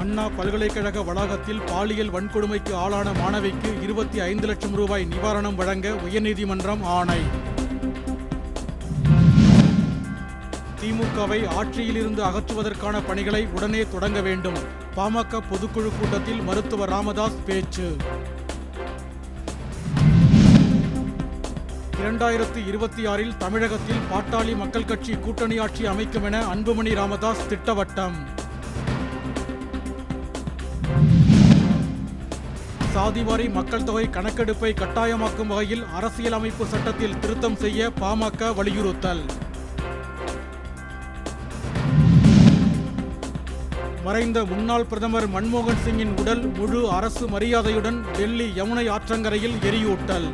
அண்ணா பல்கலைக்கழக வளாகத்தில் பாலியல் வன்கொடுமைக்கு ஆளான மாணவிக்கு இருபத்தி ஐந்து லட்சம் ரூபாய் நிவாரணம் வழங்க உயர்நீதிமன்றம் ஆணை. திமுகவை ஆட்சியிலிருந்து அகற்றுவதற்கான பணிகளை உடனே தொடங்க வேண்டும். பாமக பொதுக்குழு கூட்டத்தில் மருத்துவர் ராமதாஸ் பேச்சு. இரண்டாயிரத்தி இருபத்தி ஆறில் தமிழகத்தில் பாட்டாளி மக்கள் கட்சி கூட்டணி ஆட்சி அமைக்கும் என அன்புமணி ராமதாஸ் திட்டவட்டம். சாதிவாரி மக்கள் தொகை கணக்கெடுப்பை கட்டாயமாக்கும் வகையில் அரசியலமைப்பு சட்டத்தில் திருத்தம் செய்ய பாமக வலியுறுத்தல். மறைந்த முன்னாள் பிரதமர் மன்மோகன் சிங்கின் உடல் முழு அரசு மரியாதையுடன் டெல்லி யமுனை ஆற்றங்கரையில் எரியூட்டல்.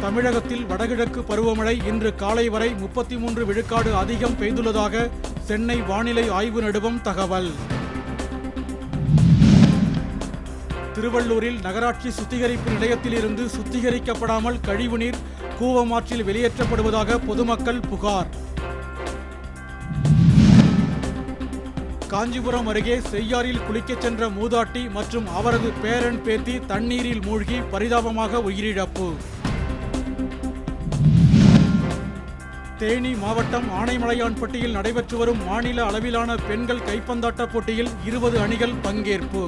தமிழகத்தில் வடகிழக்கு பருவமழை இன்று காலை வரை முப்பத்தி மூன்று விழுக்காடு அதிகம் பெய்துள்ளதாக சென்னை வானிலை ஆய்வு நடுவம் தகவல். திருவள்ளூரில் நகராட்சி சுத்திகரிப்பு நிலையத்திலிருந்து சுத்திகரிக்கப்படாமல் கழிவுநீர் கூவமாற்றில் வெளியேற்றப்படுவதாக பொதுமக்கள் புகார். காஞ்சிபுரம் அருகே செய்யாறில் குளிக்கச் சென்ற மூதாட்டி மற்றும் அவரது பேரன் பேத்தி தண்ணீரில் மூழ்கி பரிதாபமாக உயிரிழப்பு. தேனி மாவட்டம் ஆனைமலையான்பட்டியில் நடைபெற்று வரும் மாநில அளவிலான பெண்கள் கைப்பந்தாட்ட போட்டியில் இருபது அணிகள் பங்கேற்பு.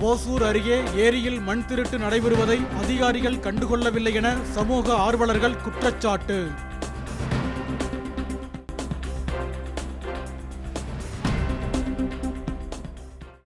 ஓசூர் அருகே ஏரியில் மண் திருட்டு நடைபெறுவதை அதிகாரிகள் கண்டுகொள்ளவில்லை என சமூக ஆர்வலர்கள் குற்றச்சாட்டு.